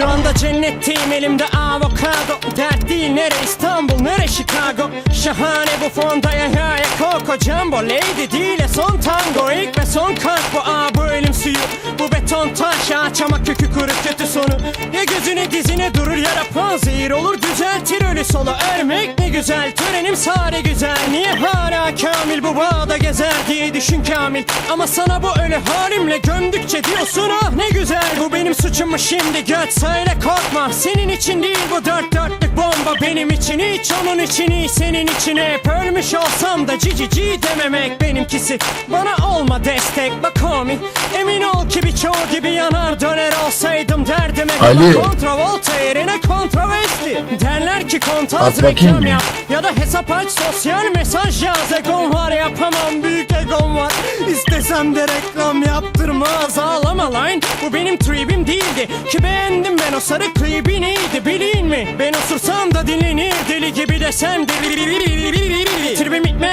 Şu anda cennetteyim elimde avokado. Dert değil nere İstanbul nere Chicago? Şahane bu fonda ya ya ya Coco Jumbo Lady değil son tango. İlk ve son kalp bu aa bu ölüm suyu. Bu beton taş ağaç ama kökü kuru kötü sonu. Ya gözüne dizine durur ya da panzehir olur düzeltir ölü solu Ölmek ne güzel törenim sare güzel. Niye hala kamil bu bağda gezer diye düşün kamil? Ama sana bu ölü halimle gömdükçe diyorsun ah ne güzel Bu benim suçum mu şimdi göt. Söyle korkma Senin için değil bu dört dörtlük bomba Benim için. Hiç onun için iyi senin için hep Ölmüş olsam da cici ci dememek benimkisi. Bana olma destek bak homie Emin ol ki birçoğu gibi yanar döner derdime Ali. Kontravolta yerine kontroversi Derler ki kontaz reklam yap. Ya da hesap aç sosyal mesaj yaz. Egom var yapamam büyük egom var. İstesem de reklam yaptırmaz. Ağlama lan Bu benim tribim değildi. Ki beğendim ben o sarı klibi neydi bilin mi? Ben osursam da dinlenir. Deli gibi desem deli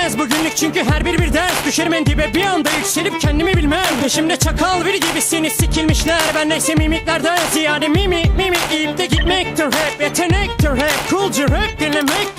bitmez bugünlük çünkü her bir bir ders Düşerim en dibe bir anda yükselip kendimi bilmem. Peşimde çakal bir gibisiniz sikilmişler. Ben neyse mimiklerden ziyade mimik mimik deyip de gitmektir hep Yetenektir hep. Coolcu rap dinlemek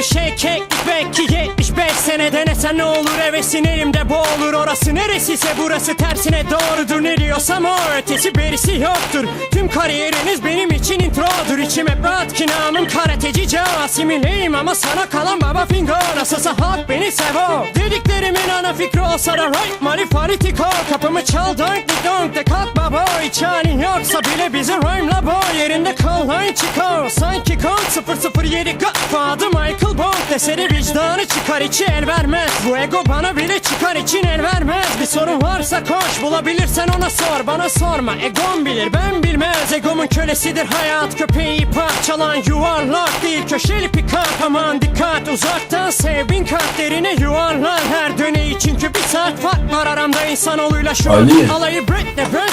bir şey keklik belki 75 sene denesen ne olur hevesin elimde boğulur Orası neresiyse burası tersine doğrudur Ne diyorsam o ötesi berisi yoktur Tüm kariyeriniz benim için introdur İçim hep rahat ki namım karateci Casimileyim ama sana kalan baba finger Nasılsa halk beni sevo Dediklerimin ana fikri olsa da right money fanatiko Kapımı çal donk donk de kalk baba Hiç halin yoksa bile bizi rhyme'la boy Yerinde kal line çıkar Sanki kon 007 Godfather Michael Bond Deseri vicdanı çıkar. İçi el vermez. Bu ego bana bile çıkar. İçin el vermez. Bir sorun varsa koş. Bulabilirsen ona sor. Bana sorma. Egom bilir. Ben bilmez. Egomun kölesidir hayat. Köpeği parçalan Yuvarlak. Değil köşeli pikap Aman dikkat. Uzaktan sev bin kalplerine yuvarlar. Her döneyi. Çünkü bir saat fark var. Aramda insanoğluyla şu Ali. Alayı Britney Britney